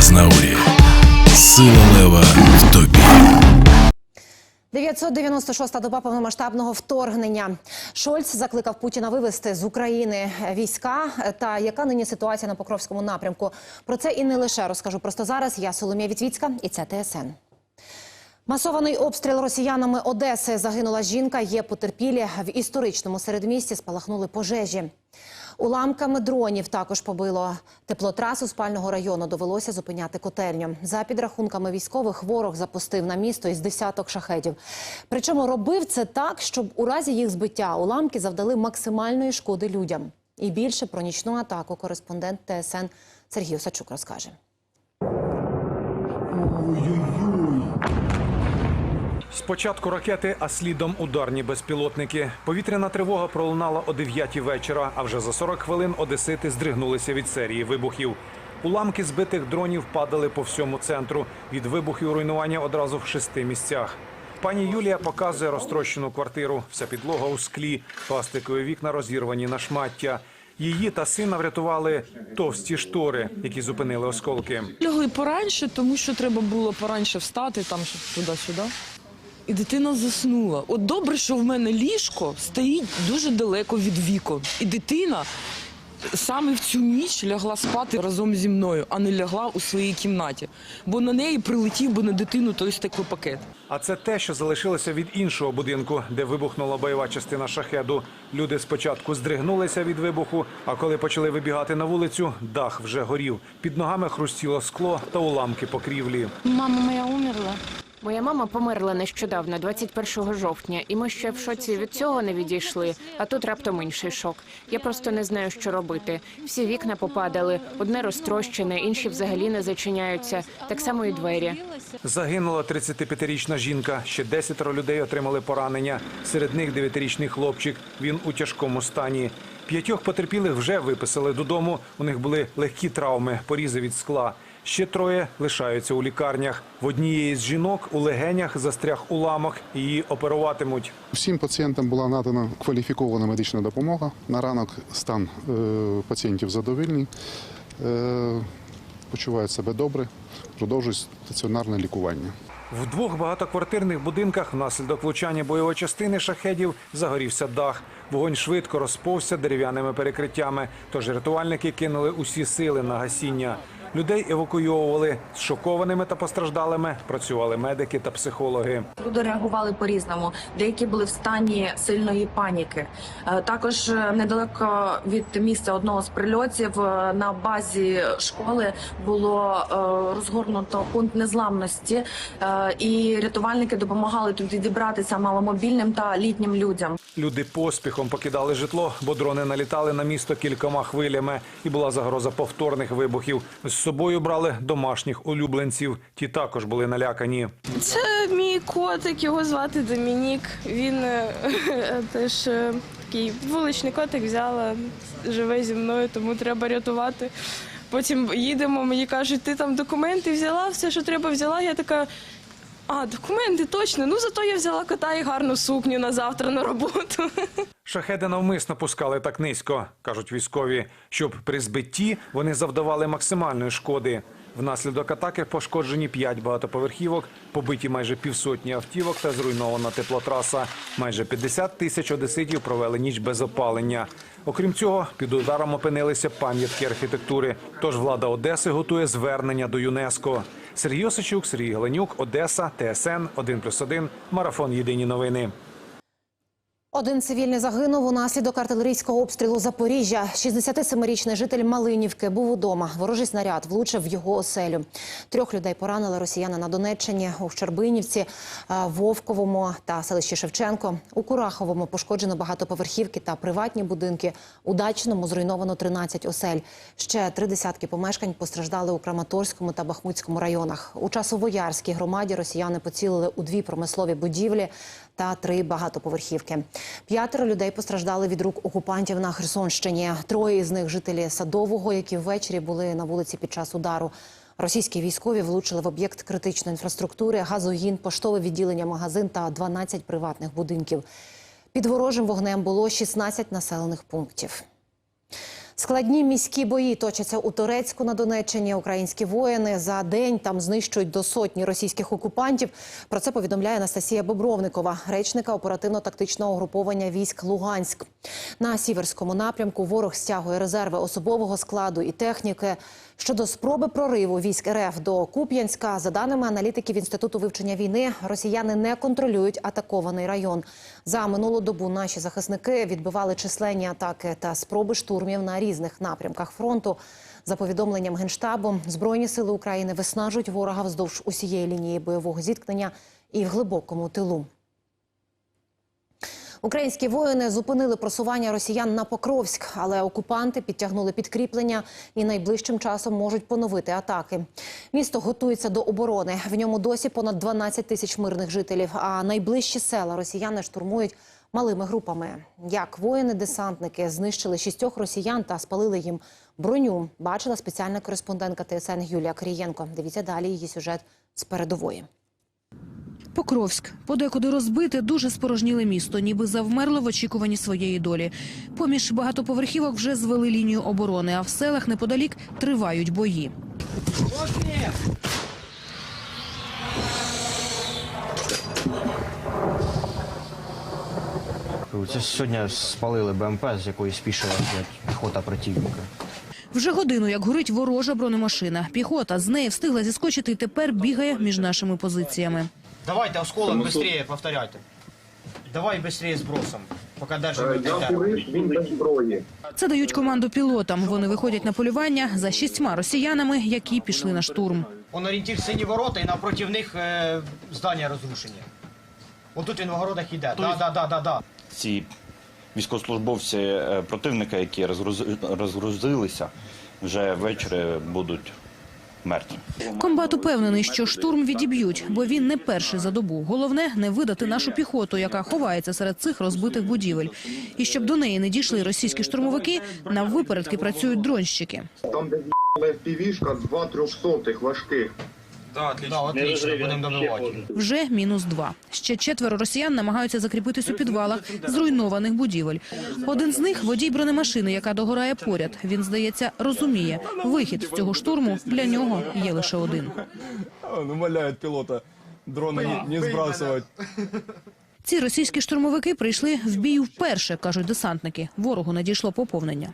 Азнаурі. Сила лева в тобі. 996-та доба повномасштабного вторгнення. Шольц закликав Путіна вивести з України війська. Та яка нині ситуація на Покровському напрямку? Про це і не лише розкажу просто зараз. Я Соломія Вітвіцька і це ТСН. Масований обстріл росіянами Одеси. Загинула жінка. Є потерпілі. В історичному середмісті спалахнули пожежі. Уламками дронів також побило теплотрасу спального району. Довелося зупиняти котельню. За підрахунками військових, ворог запустив на місто із десяток шахедів. Причому робив це так, щоб у разі їх збиття уламки завдали максимальної шкоди людям. І більше про нічну атаку кореспондент ТСН Сергій Осачук розкаже. Спочатку ракети, а слідом ударні безпілотники. Повітряна тривога пролунала о 9 вечора, а вже за 40 хвилин одесити здригнулися від серії вибухів. Уламки збитих дронів падали по всьому центру. Від вибухів руйнування одразу в шести місцях. Пані Юлія показує розтрощену квартиру. Вся підлога у склі, пластикові вікна розірвані на шмаття. Її та сина врятували товсті штори, які зупинили осколки. Лягли пораньше, тому що треба було пораньше встати, там туди-сюди. І дитина заснула. От добре, що в мене ліжко стоїть дуже далеко від вікон. І дитина саме в цю ніч лягла спати разом зі мною, а не лягла у своїй кімнаті. Бо на неї прилетів би на дитину той стеклопакет. А це те, що залишилося від іншого будинку, де вибухнула бойова частина шахеду. Люди спочатку здригнулися від вибуху, а коли почали вибігати на вулицю, дах вже горів. Під ногами хрустіло скло та уламки покрівлі. Мама моя умерла. Моя мама померла нещодавно, 21 жовтня, і ми ще в шоці від цього не відійшли. А тут раптом інший шок. Я просто не знаю, що робити. Всі вікна попадали, одне розтрощене, інші взагалі не зачиняються. Так само і двері. Загинула 35-річна жінка. Ще 10 людей отримали поранення. Серед них 9-річний хлопчик. Він у тяжкому стані. П'ятьох потерпілих вже виписали додому. У них були легкі травми, порізи від скла. Ще троє лишаються у лікарнях. В однієї з жінок у легенях застряг уламок. Її оперуватимуть. Всім пацієнтам була надана кваліфікована медична допомога. На ранок стан е, пацієнтів задовільний, е, почувають себе добре, продовжують стаціонарне лікування. В двох багатоквартирних будинках внаслідок влучання бойової частини шахедів загорівся дах. Вогонь швидко розповзся дерев'яними перекриттями. Тож рятувальники кинули усі сили на гасіння. Людей евакуйовували з шокованими та постраждалими. Працювали медики та психологи. Люди реагували по-різному. Деякі були в стані сильної паніки. Е, Також е, недалеко від місця одного з прильотів е, на базі школи було розгорнуто пункт незламності, і рятувальники допомагали туди дібратися маломобільним та літнім людям. Люди поспіхом покидали житло, бо дрони налітали на місто кількома хвилями, і була загроза повторних вибухів. З собою брали домашніх улюбленців. Ті також були налякані. Це мій котик, його звати Домінік. Він е, теж е, такий вуличний котик взяла, живе зі мною, тому треба рятувати. Потім їдемо, мені кажуть, ти там документи взяла, все, що треба, взяла. Я така. А, документи точно. Ну зато я взяла кота і гарну сукню на завтра на роботу. Шахеди навмисно пускали так низько, кажуть військові, щоб при збитті вони завдавали максимальної шкоди. Внаслідок атаки пошкоджені п'ять багатоповерхівок, побиті майже півсотні автівок та зруйнована теплотраса. Майже 50 тисяч одеситів провели ніч без опалення. Окрім цього, під ударом опинилися пам'ятки архітектури. Тож влада Одеси готує звернення до ЮНЕСКО. Сергій Осичук, Сергій Галенюк, Одеса, ТСН 1+,1, Марафон Єдині новини. Один цивільний загинув унаслідок артилерійського обстрілу Запоріжжя. 67-річний житель Малинівки був удома. Ворожий снаряд влучив в його оселю. Трьох людей поранили росіяни на Донеччині у Щербинівці, е, Вовковому та селищі Шевченко. У Кураховому пошкоджено багатоповерхівки та приватні будинки. У Дачному зруйновано 13 осель. Ще три десятки помешкань постраждали у Краматорському та Бахмутському районах. У Часовоярській громаді росіяни поцілили у дві промислові будівлі та три багатоповерхівки. П'ятеро людей постраждали від рук окупантів на Херсонщині. Троє із них жителі Садового, які ввечері були на вулиці під час удару. Російські військові влучили в об'єкт критичної інфраструктури, газогін, поштове відділення, магазин та 12 приватних будинків. Під ворожим вогнем було 16 населених пунктів. Складні міські бої точаться у Турецьку на Донеччині. Українські воїни за день там знищують до сотні російських окупантів. Про це повідомляє Анастасія Бобровникова, речника оперативно-тактичного угруповання військ Луганськ. На сіверському напрямку ворог стягує резерви особового складу і техніки. Щодо спроби прориву військ РФ до Куп'янська, за даними аналітиків Інституту вивчення війни, росіяни не контролюють атакований район. За минулу добу наші захисники відбивали численні атаки та спроби штурмів на різних напрямках фронту. За повідомленням генштабу, збройні сили України виснажують ворога вздовж усієї лінії бойового зіткнення і в глибокому тилу. Українські воїни зупинили просування росіян на Покровськ, але окупанти підтягнули підкріплення і найближчим часом можуть поновити атаки. Місто готується до оборони. В ньому досі понад 12 тисяч мирних жителів. А найближчі села росіяни штурмують малими групами. Як воїни-десантники знищили шістьох росіян та спалили їм броню, бачила спеціальна кореспондентка ТСН Юлія Крієнко. Дивіться далі її сюжет з передової. Покровськ. Подекуди розбите, дуже спорожніле місто, ніби завмерло в очікуванні своєї долі. Поміж багатоповерхівок вже звели лінію оборони, а в селах неподалік тривають бої. Це сьогодні спалили БМП, з якої спішила піхота противника. Вже годину, як горить ворожа бронемашина. Піхота з неї встигла зіскочити і тепер бігає між нашими позиціями. Давайте осколок швидше, повторяйте. Давай поки держимо він без зброї. Це дають команду пілотам. Вони виходять на полювання за шістьма росіянами, які пішли на штурм. Он орієнтір сині ворота і напроти них е, здання розрушені. Отут він в огородах йде. Да, да, да, да, да. ці військовослужбовці е, противника, які розгрузи- розгрузилися, вже ввечері будуть мертві. Комбат упевнений, що штурм відіб'ють, бо він не перший за добу. Головне не видати нашу піхоту, яка ховається серед цих розбитих будівель. І щоб до неї не дійшли російські штурмовики, на випередки працюють дронщики. Там, де з**ли півішка, два трьохсотих важких. Да, отлично, будемо добивати. Вже мінус два. Ще четверо росіян намагаються закріпитись у підвалах зруйнованих будівель. Один з них водій бронемашини, яка догорає поряд. Він здається розуміє, вихід з цього штурму для нього є лише один. Он умоляет пилота дрона не, сбрасывать. Ці російські штурмовики прийшли в бій вперше, кажуть десантники. Ворогу надійшло поповнення.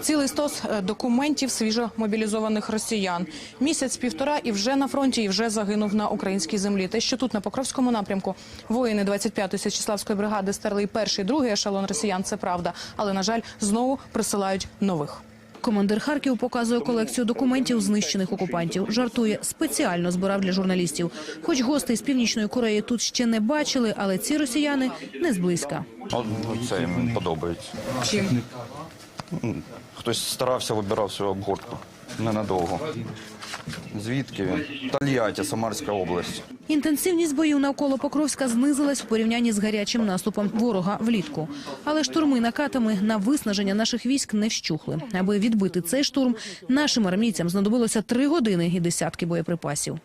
Цілий стос е, документів свіжо мобілізованих росіян. Місяць півтора і вже на фронті, і вже загинув на українській землі. Те, що тут на Покровському напрямку воїни 25-ї Січеславської бригади стерли і перший, і другий ешелон росіян. Це правда, але на жаль, знову присилають нових. Командир Харків показує колекцію документів знищених окупантів. Жартує, спеціально збирав для журналістів. Хоч гостей з північної Кореї тут ще не бачили, але ці росіяни не зблизька. Це їм подобається. Чим Хтось старався, вибирав свою обгортку. Ненадовго. Звідки він? Тольятті, Самарська область. Інтенсивність боїв навколо Покровська знизилась в порівнянні з гарячим наступом ворога влітку. Але штурми накатами на виснаження наших військ не вщухли. Аби відбити цей штурм, нашим армійцям знадобилося три години і десятки боєприпасів.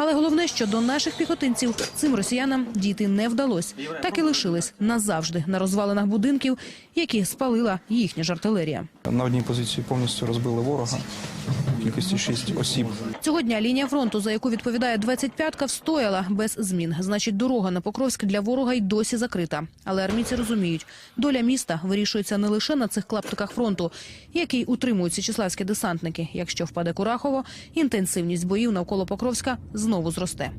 Але головне, що до наших піхотинців цим росіянам дійти не вдалось. Так і лишились назавжди на розвалинах будинків, які спалила їхня ж артилерія. На одній позиції повністю розбили ворога. Кількості шість осіб. Цього дня лінія фронту, за яку відповідає 25-ка, встояла без змін. Значить, дорога на Покровськ для ворога й досі закрита. Але армійці розуміють, доля міста вирішується не лише на цих клаптиках фронту, який утримують січеславські десантники. Якщо впаде Курахово, інтенсивність боїв навколо Покровська знову зросте.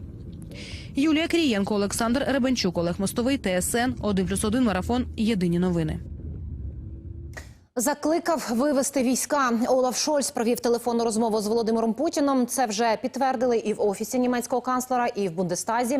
Юлія Крієнко, Олександр Ребенчук, Олег Мостовий, ТСН 1+,1 Марафон. Єдині новини. Закликав вивести війська. Олаф Шольц провів телефонну розмову з Володимиром Путіном. Це вже підтвердили і в офісі німецького канцлера, і в Бундестазі.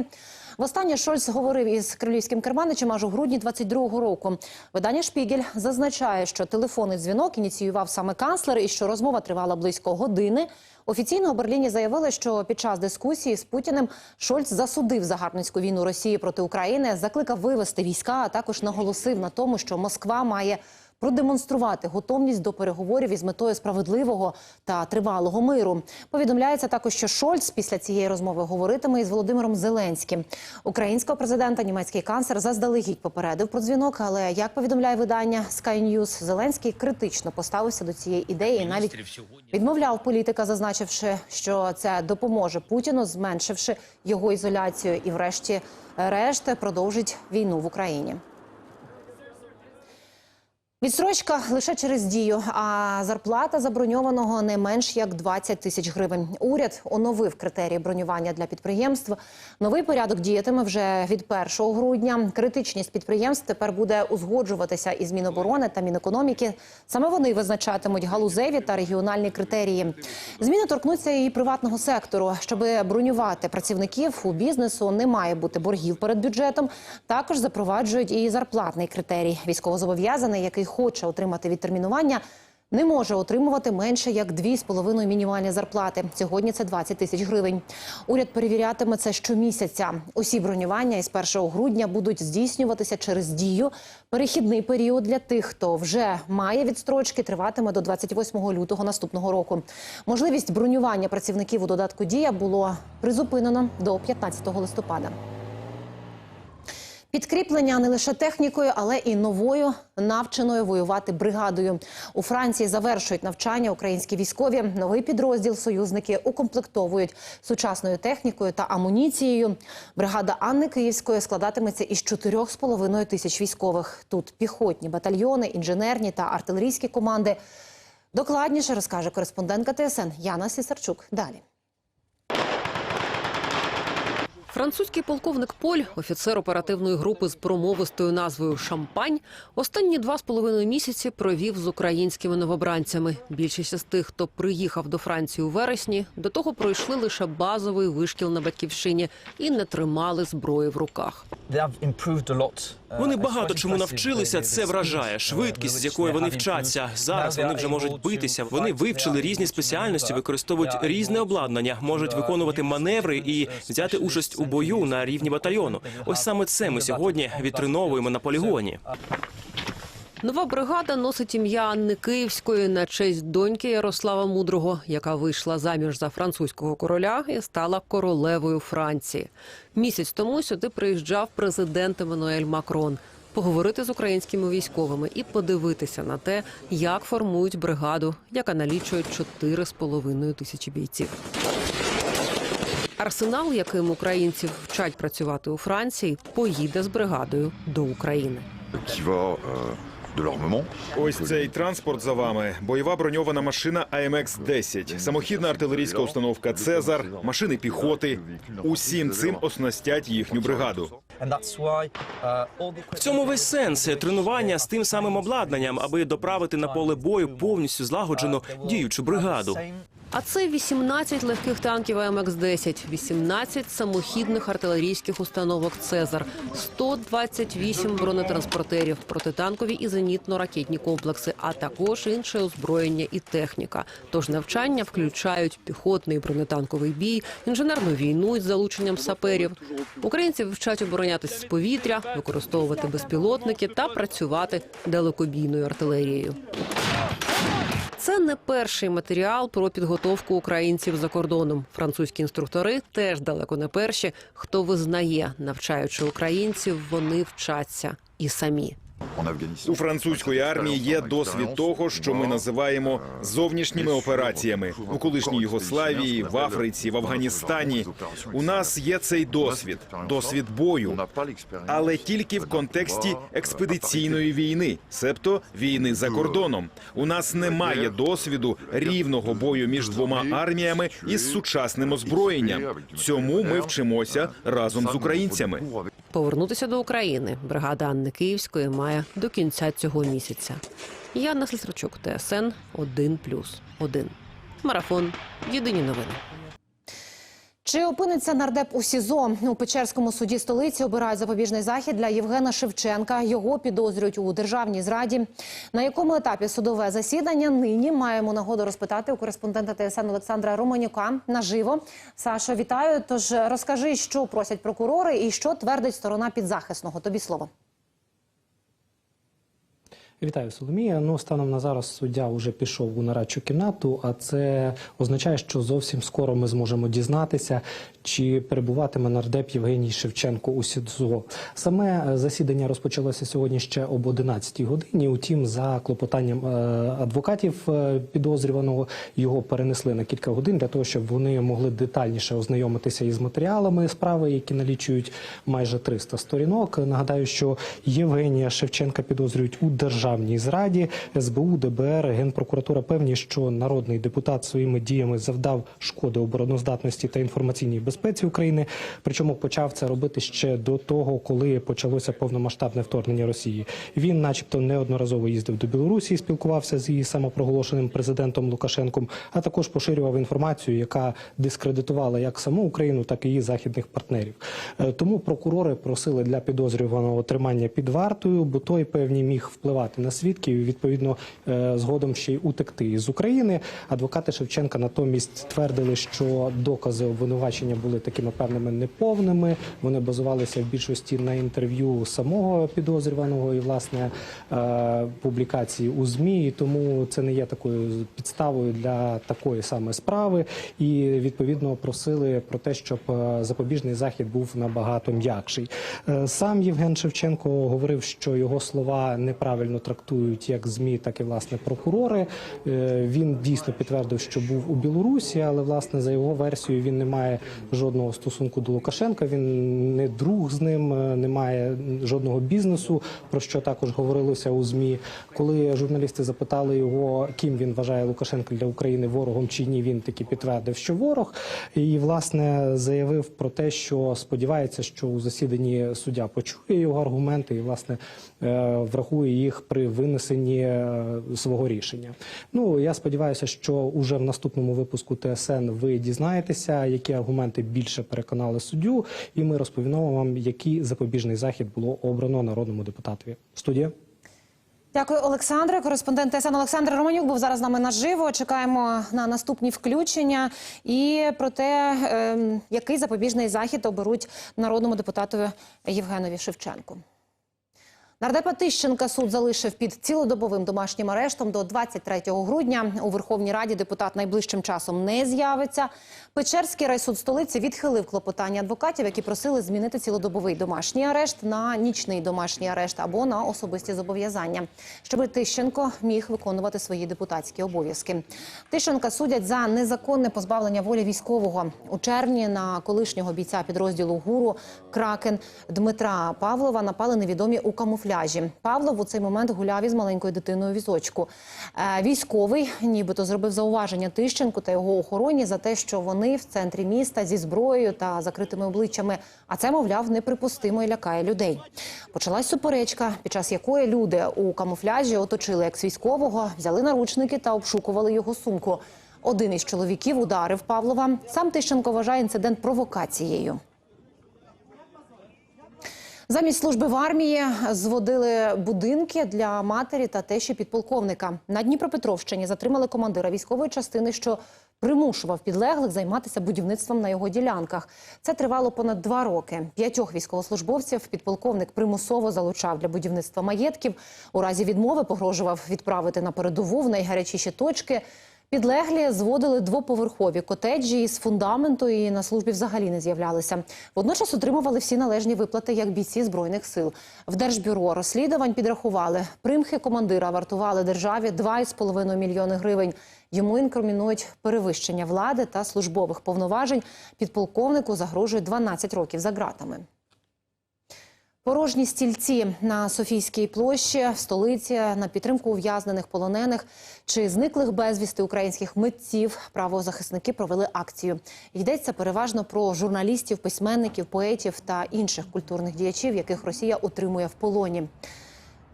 Востаннє Шольц говорив із кремлівським керманичем аж у грудні 22-го року. Видання Шпігель зазначає, що телефонний дзвінок ініціював саме канцлер і що розмова тривала близько години. Офіційно у Берліні заявили, що під час дискусії з Путіним Шольц засудив загарбницьку війну Росії проти України, закликав вивести війська, а також наголосив на тому, що Москва має продемонструвати готовність до переговорів із метою справедливого та тривалого миру. Повідомляється також, що Шольц після цієї розмови говоритиме із Володимиром Зеленським. Українського президента німецький канцлер заздалегідь попередив про дзвінок. Але як повідомляє видання Sky News, Зеленський критично поставився до цієї ідеї і навіть відмовляв політика, зазначивши, що це допоможе Путіну, зменшивши його ізоляцію, і, врешті, решт продовжить війну в Україні. Відстрочка лише через дію, а зарплата заброньованого не менш як 20 тисяч гривень. Уряд оновив критерії бронювання для підприємств. Новий порядок діятиме вже від 1 грудня. Критичність підприємств тепер буде узгоджуватися із Міноборони та Мінекономіки. Саме вони визначатимуть галузеві та регіональні критерії. Зміни торкнуться і приватного сектору. Щоб бронювати працівників у бізнесу, не має бути боргів перед бюджетом. Також запроваджують і зарплатний критерій. Військовозобов'язаний, який хоче отримати відтермінування, не може отримувати менше як 2,5 мінімальні зарплати. Сьогодні це 20 тисяч гривень. Уряд перевірятиме це щомісяця. Усі бронювання із 1 грудня будуть здійснюватися через дію. Перехідний період для тих, хто вже має відстрочки, триватиме до 28 лютого наступного року. Можливість бронювання працівників у додатку дія було призупинено до 15 листопада. Підкріплення не лише технікою, але і новою навченою воювати бригадою. У Франції завершують навчання українські військові. Новий підрозділ союзники укомплектовують сучасною технікою та амуніцією. Бригада Анни Київської складатиметься із 4,5 тисяч військових. Тут піхотні батальйони, інженерні та артилерійські команди. Докладніше розкаже кореспондентка ТСН Яна Сісарчук. Далі. Французький полковник Поль, офіцер оперативної групи з промовистою назвою Шампань, останні два з половиною місяці провів з українськими новобранцями. Більшість з тих, хто приїхав до Франції у вересні, до того пройшли лише базовий вишкіл на батьківщині і не тримали зброї в руках. Вони багато чому навчилися. Це вражає швидкість, з якою вони вчаться. Зараз вони вже можуть битися. Вони вивчили різні спеціальності, використовують різне обладнання, можуть виконувати маневри і взяти участь у бою на рівні батальйону. Ось саме це ми сьогодні відтреновуємо на полігоні. Нова бригада носить ім'я Анни Київської на честь доньки Ярослава Мудрого, яка вийшла заміж за французького короля і стала королевою Франції. Місяць тому сюди приїжджав президент Еммануель Макрон поговорити з українськими військовими і подивитися на те, як формують бригаду, яка налічує 4,5 тисячі бійців. Арсенал, яким українців вчать працювати у Франції, поїде з бригадою до України. Ось цей транспорт за вами. Бойова броньована машина АМХ-10, самохідна артилерійська установка Цезар, машини піхоти. Усім цим оснастять їхню бригаду. В цьому весь сенс тренування з тим самим обладнанням, аби доправити на поле бою повністю злагоджену діючу бригаду. А це 18 легких танків АМХ-10, 18 самохідних артилерійських установок «Цезар», 128 бронетранспортерів, протитанкові і зенітно-ракетні комплекси, а також інше озброєння і техніка. Тож навчання включають піхотний бронетанковий бій, інженерну війну із залученням саперів. Українців вчать оборонятися з повітря, використовувати безпілотники та працювати далекобійною артилерією. Це не перший матеріал про підготовку українців за кордоном. Французькі інструктори теж далеко не перші, хто визнає, навчаючи українців, вони вчаться і самі. У французької армії є досвід того, що ми називаємо зовнішніми операціями у колишній Югославії, в Африці, в Афганістані. У нас є цей досвід, досвід бою, але тільки в контексті експедиційної війни, себто війни за кордоном. У нас немає досвіду рівного бою між двома арміями із сучасним озброєнням. Цьому ми вчимося разом з українцями. Повернутися до України бригада Анни Київської має до кінця цього місяця. Яна Слісарчук, ТСН 1+,1. Марафон. Єдині новини. Чи опиниться нардеп у СІЗО? У Печерському суді столиці обирають запобіжний захід для Євгена Шевченка. Його підозрюють у державній зраді. На якому етапі судове засідання нині маємо нагоду розпитати у кореспондента ТСН Олександра Романюка наживо. Сашо, вітаю. Тож розкажи, що просять прокурори і що твердить сторона підзахисного. Тобі слово. Вітаю, Соломія. Ну, станом на зараз суддя вже пішов у нарадчу кімнату, а це означає, що зовсім скоро ми зможемо дізнатися, чи перебуватиме нардеп Євгеній Шевченко у СІДЗО. Саме е, засідання розпочалося сьогодні ще об 11 годині. Утім, за клопотанням е, адвокатів е, підозрюваного його перенесли на кілька годин для того, щоб вони могли детальніше ознайомитися із матеріалами справи, які налічують майже 300 сторінок. Нагадаю, що Євгенія Шевченка підозрюють у державній зраді. СБУ, ДБР, Генпрокуратура певні, що народний депутат своїми діями завдав шкоди обороноздатності та інформаційній безпеці України. Причому почав це робити ще до того, коли почалося повномасштабне вторгнення Росії. Він, начебто, неодноразово їздив до Білорусі, спілкувався з її самопроголошеним президентом Лукашенком, а також поширював інформацію, яка дискредитувала як саму Україну, так і її західних партнерів. Е, Тому прокурори просили для підозрюваного тримання під вартою, бо той певні міг впливати на свідків і відповідно е, згодом ще й утекти із України. Адвокати Шевченка натомість твердили, що докази обвинувачення були такими певними неповними. Вони базувалися в більшості на інтерв'ю самого підозрюваного і власне е, публікації у змі. І тому це не є такою підставою для такої саме справи. І відповідно просили про те, щоб е, запобіжний захід був набагато м'якший. Сам Євген Шевченко говорив, що його слова неправильно трактують як змі, так і власне прокурори. Е, Він дійсно підтвердив, що був у Білорусі, але власне за його версією він не має жодного стосунку до Лукашенка. Він не друг з ним, е, не має жодного бізнесу, про що також говорилося у змі. Коли журналісти запитали його, ким він вважає Лукашенка для України ворогом чи ні, він таки підтвердив, що ворог, і власне заявив про те, що сподівається, що у засіданні суддя почує його аргументи і власне е, врахує їх при винесенні е, свого рішення. Ну я сподіваюся, що уже в наступному випуску ТСН ви дізнаєтеся, які аргументи більше переконали суддю, і ми розповімо вам, який запобіжний захід було обрано народному депутатові. Студія. Дякую, Олександре. Кореспондент ТСН Олександр Романюк був зараз з нами наживо. Чекаємо на наступні включення і про те, ем, який запобіжний захід оберуть народному депутатові Євгенові Шевченку. Нардепа Тищенка суд залишив під цілодобовим домашнім арештом до 23 грудня. У Верховній Раді депутат найближчим часом не з'явиться. Печерський райсуд столиці відхилив клопотання адвокатів, які просили змінити цілодобовий домашній арешт на нічний домашній арешт або на особисті зобов'язання, щоб Тищенко міг виконувати свої депутатські обов'язки. Тищенка судять за незаконне позбавлення волі військового у червні на колишнього бійця підрозділу ГУРу Кракен Дмитра Павлова напали невідомі у камуфляжі. Павлов у цей момент гуляв із маленькою дитиною візочку. Е, Військовий нібито зробив зауваження Тищенку та його охороні за те, що вони в центрі міста зі зброєю та закритими обличчями. А це, мовляв, неприпустимо і лякає людей. Почалась суперечка, під час якої люди у камуфляжі оточили екс-військового, взяли наручники та обшукували його сумку. Один із чоловіків ударив Павлова. Сам Тищенко вважає інцидент провокацією. Замість служби в армії зводили будинки для матері та тещі підполковника. На Дніпропетровщині затримали командира військової частини, що примушував підлеглих займатися будівництвом на його ділянках. Це тривало понад два роки. П'ятьох військовослужбовців підполковник примусово залучав для будівництва маєтків. У разі відмови погрожував відправити на передову в найгарячіші точки. Підлеглі зводили двоповерхові котеджі із фундаменту і на службі взагалі не з'являлися. Водночас отримували всі належні виплати як бійці збройних сил. В держбюро розслідувань підрахували примхи командира вартували державі 2,5 мільйони гривень. Йому інкримінують перевищення влади та службових повноважень. Підполковнику загрожує 12 років за ґратами. Порожні стільці на Софійській площі в столиці на підтримку ув'язнених полонених чи зниклих безвісти українських митців. Правозахисники провели акцію. Йдеться переважно про журналістів, письменників, поетів та інших культурних діячів, яких Росія утримує в полоні.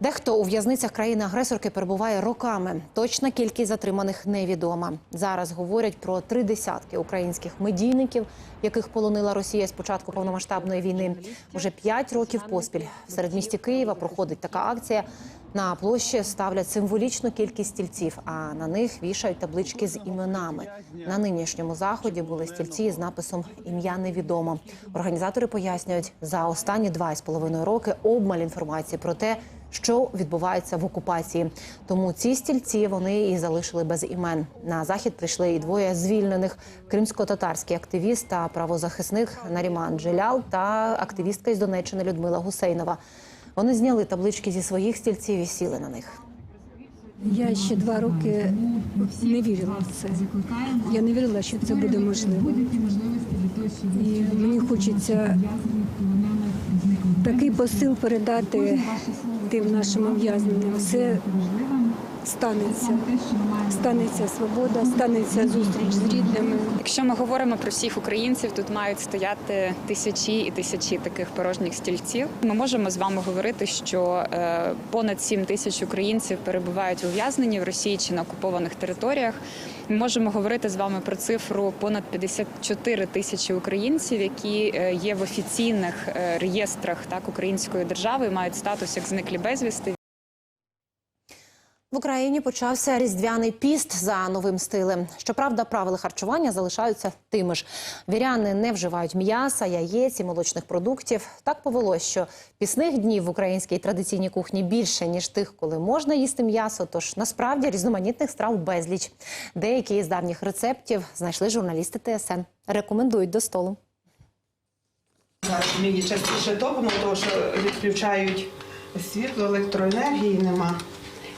Дехто у в'язницях країни-агресорки перебуває роками. Точна кількість затриманих невідома. Зараз говорять про три десятки українських медійників, яких полонила Росія з початку повномасштабної війни. Уже п'ять років поспіль в середмісті Києва проходить така акція. На площі ставлять символічну кількість стільців, а на них вішають таблички з іменами. На нинішньому заході були стільці з написом Ім'я невідомо. Організатори пояснюють, за останні два з половиною роки обмаль інформації про те, що відбувається в окупації. Тому ці стільці вони і залишили без імен. На захід прийшли і двоє звільнених кримсько-татарський активіст та правозахисник Наріман Джелял та активістка із Донеччини Людмила Гусейнова. Вони зняли таблички зі своїх стільців і сіли на них. Я ще два роки не вірила в це. Я не вірила, що це буде можливо. І мені хочеться такий посил передати тим нашим ув'язненим. Все станеться. Станеться свобода, станеться зустріч з рідними. Якщо ми говоримо про всіх українців, тут мають стояти тисячі і тисячі таких порожніх стільців. Ми можемо з вами говорити, що е, понад 7 тисяч українців перебувають ув'язнені в Росії чи на окупованих територіях. Ми можемо говорити з вами про цифру понад 54 тисячі українців, які е, є в офіційних е, реєстрах так української держави, мають статус як зниклі безвісти. В Україні почався різдвяний піст за новим стилем. Щоправда, правила харчування залишаються тими ж. Віряни не вживають м'яса, яєць і молочних продуктів. Так повелось, що пісних днів в українській традиційній кухні більше ніж тих, коли можна їсти м'ясо. Тож насправді різноманітних страв безліч. Деякі з давніх рецептів знайшли журналісти ТСН. Рекомендують до столу. Мені частіше топимо, тому що відключають світло, електроенергії нема.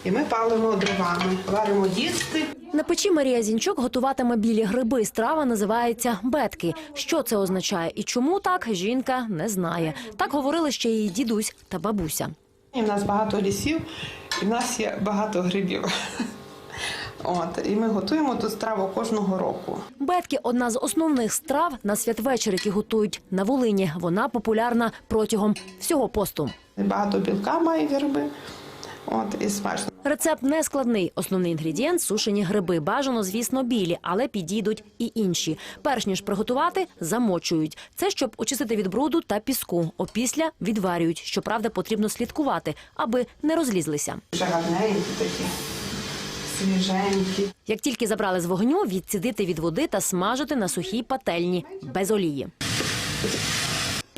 І ми палимо дровами, варимо їсти. На печі Марія Зінчук готуватиме білі гриби. Страва називається бетки. Що це означає і чому так, жінка не знає. Так говорили ще її дідусь та бабуся. І в нас багато лісів, і в нас є багато грибів. От, і ми готуємо ту страву кожного року. Бетки одна з основних страв на святвечір, які готують на Волині. Вона популярна протягом всього посту. Багато білка має гриби. От і смачно. Рецепт не складний. Основний інгредієнт сушені гриби. Бажано, звісно, білі, але підійдуть і інші. Перш ніж приготувати, замочують. Це щоб очистити від бруду та піску. Опісля відварюють. Щоправда, потрібно слідкувати, аби не розлізлися. Гарненькі такі, свіженькі. Як тільки забрали з вогню, відцідити від води та смажити на сухій пательні без олії.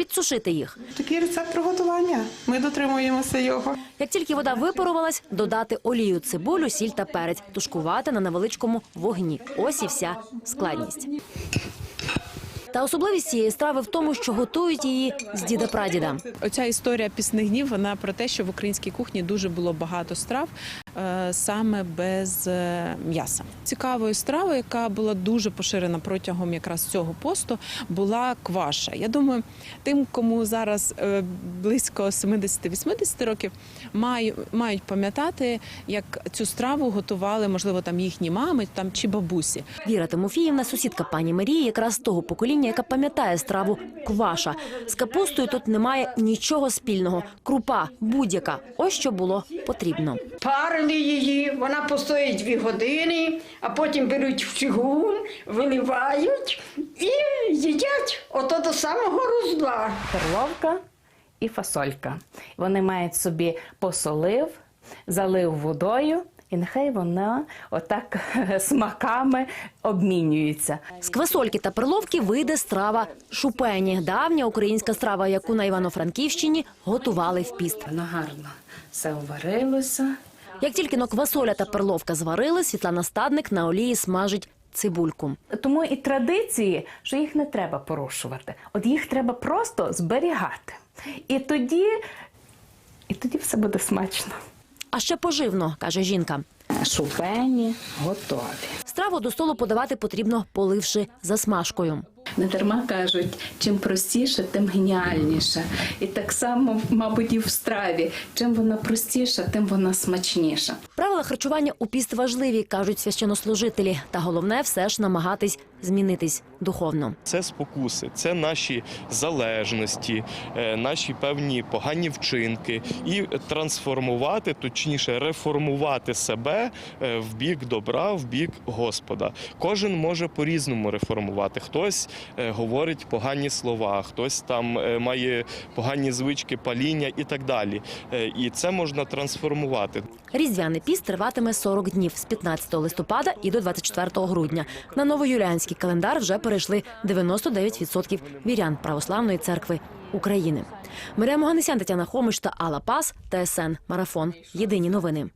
Підсушити їх. Такий рецепт приготування. Ми дотримуємося його. Як тільки вода випарувалась, додати олію, цибулю, сіль та перець, тушкувати на невеличкому вогні. Ось і вся складність. Та особливість цієї страви в тому, що готують її з діда-прадіда. Оця історія пісних днів вона про те, що в українській кухні дуже було багато страв саме без е, м'яса. Цікавою стравою, яка була дуже поширена протягом якраз цього посту, була кваша. Я думаю, тим, кому зараз е, близько 70-80 років, маю- мають пам'ятати, як цю страву готували, можливо, там їхні мами там чи бабусі. Віра Тимофіївна, сусідка пані Марії, якраз того покоління, яка пам'ятає страву кваша. З капустою тут немає нічого спільного. Крупа будь-яка. Ось що було потрібно. Парили її, вона постоїть дві години, а потім беруть в чигун, виливають і їдять ото до самого роздла. перловка і фасолька. Вони мають собі посолив, залив водою, і нехай вона отак смаками обмінюється. З квасольки та перловки вийде страва шупені. Давня українська страва, яку на Івано-Франківщині готували в піст. Воно гарно все уварилося. Як тільки но квасоля та перловка зварили, Світлана Стадник на олії смажить цибульку. Тому і традиції, що їх не треба порушувати. От їх треба просто зберігати. І тоді, і тоді все буде смачно. А ще поживно, каже жінка. Шупені готові. Страву до столу подавати потрібно, поливши засмажкою. Не дарма кажуть, чим простіше, тим геніальніше. І так само, мабуть, і в страві. Чим вона простіша, тим вона смачніша. Правила харчування у піст важливі, кажуть священнослужителі. Та головне все ж намагатись змінитись духовно. Це спокуси, це наші залежності, е, наші певні погані вчинки, і трансформувати, точніше, реформувати себе е, в бік добра, в бік Господа. Кожен може по-різному реформувати. Хтось говорить погані слова, хтось там е, має погані звички паління і так далі. Е, І це можна трансформувати. Різдвяний піст триватиме 40 днів з 15 листопада і до 24 грудня. На новоюліанський календар вже перейшли 99% вірян Православної церкви України. Марія Моганесян, Тетяна Хомич та Алла Пас, ТСН Марафон. Єдині новини.